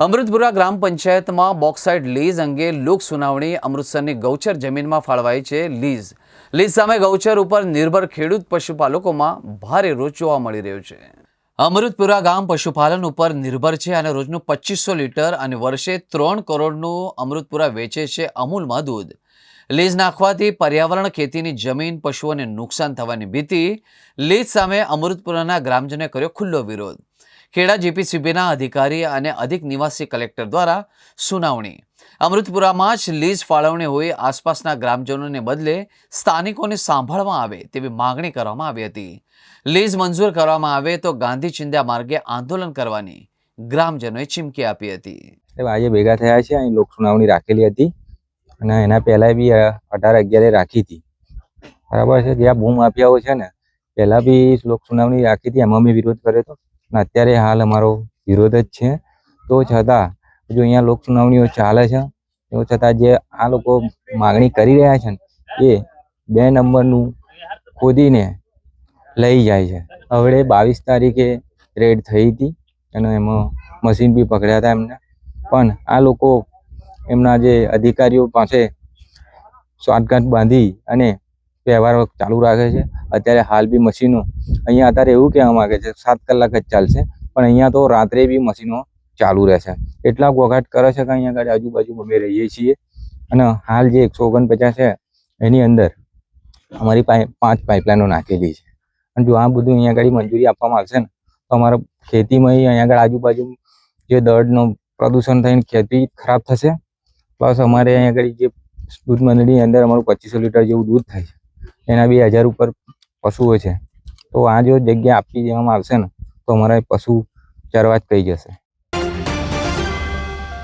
અમૃતપુરા ગ્રામ પંચાયતમાં bauxite lease અંગે લોક સુનાવણી અમૃતસરની ગૌચર જમીનમાં ફાળવાઈ છે લીઝ. લીઝ સામે ગૌચર ઉપર નિર્ભર ખેડૂત પશુપાલકોમાં ભારે રોજ જોવા મળી રહ્યો છે. અમૃતપુરા ગામ પશુપાલન ઉપર નિર્ભર છે અને રોજનું પચીસો લીટર અને વર્ષે ત્રણ કરોડનું અમૃતપુરા વેચે છે અમૂલમાં દૂધ. લીઝ નાખવાથી પર્યાવરણ, ખેતીની જમીન, પશુઓને નુકસાન થવાની ભીતિ. લીઝ સામે અમૃતપુરાના ગ્રામજનોએ કર્યો ખુલ્લો વિરોધ. ખેડા જીપીસીબીના અધિકારી અને અધિક નિવાસી કલેક્ટર દ્વારા સુનાવણી. અમૃતપુરામાં જ લીઝ ફાળવણી હોય આસપાસના ગ્રામજનોને બદલે સ્થાનિકોને સાંભળવામાં આવે તેવી માગણી કરવામાં આવી હતી. લીઝ મંજૂર કરવામાં આવે તો ગાંધી ચિંધ્યા માર્ગે આંદોલન કરવાની ગ્રામજનોએ ચીમકી આપી હતી. આજે ભેગા થયા છે, અહીં લોક સુનાવણી રાખેલી હતી અને એના પહેલા બી અઢાર અગિયારે રાખી હતી. બરાબર છે, જે આ ભૂમાફિયાઓ છે ને, પહેલા બી લોક સુનાવણી રાખી હતી, એમાં મેં વિરોધ કર્યો હતો. અને અત્યારે હાલ અમારો વિરોધ જ છે. તો છતાં જો અહીંયા લોક સુનાવણીઓ ચાલે છે. તો છતાં જે આ લોકો માગણી કરી રહ્યા છે ને, એ બે નંબરનું ખોદીને લઈ જાય છે. હવે બાવીસ તારીખે રેડ થઈ હતી અને એમાં મશીન બી પકડ્યા હતા એમને. પણ આ લોકો એમના જે અધિકારીઓ પાસે શોર્ટકટ બાંધી અને વ્યવહાર ચાલુ રાખે છે. અત્યારે હાલ બી મશીનો અહીંયા અત્યારે એવું કહેવા માંગે છે, સાત કલાક જ ચાલશે, પણ અહીંયા તો રાત્રે બી મશીનો ચાલુ રહેશે એટલા ઘોઘાટ કરે છે કે અહીંયા આગળ આજુબાજુ અમે રહીએ છીએ. અને હાલ જે એકસો ઓગણપચાસ છે, એની અંદર અમારી પાસે પાંચ પાઇપલાઈનો નાખેલી છે. અને જો આ બધું અહીંયા આગળ મંજૂરી આપવામાં આવશે ને, તો અમારા ખેતીમાં અહીંયા આગળ આજુબાજુ જે દળનું પ્રદૂષણ થઈને ખેતી ખરાબ થશે, પ્લસ અમારે અહીંયા આગળ જે દૂધ મંડળીની અંદર અમારું પચીસો લીટર જેવું દૂધ થાય છે. એના બે હજાર ઉપર પશુઓ છે. તો આ જો જગ્યા આપી દેવામાં આવશે ને, તો અમારા પશુ ચરવા જ કહી જશે.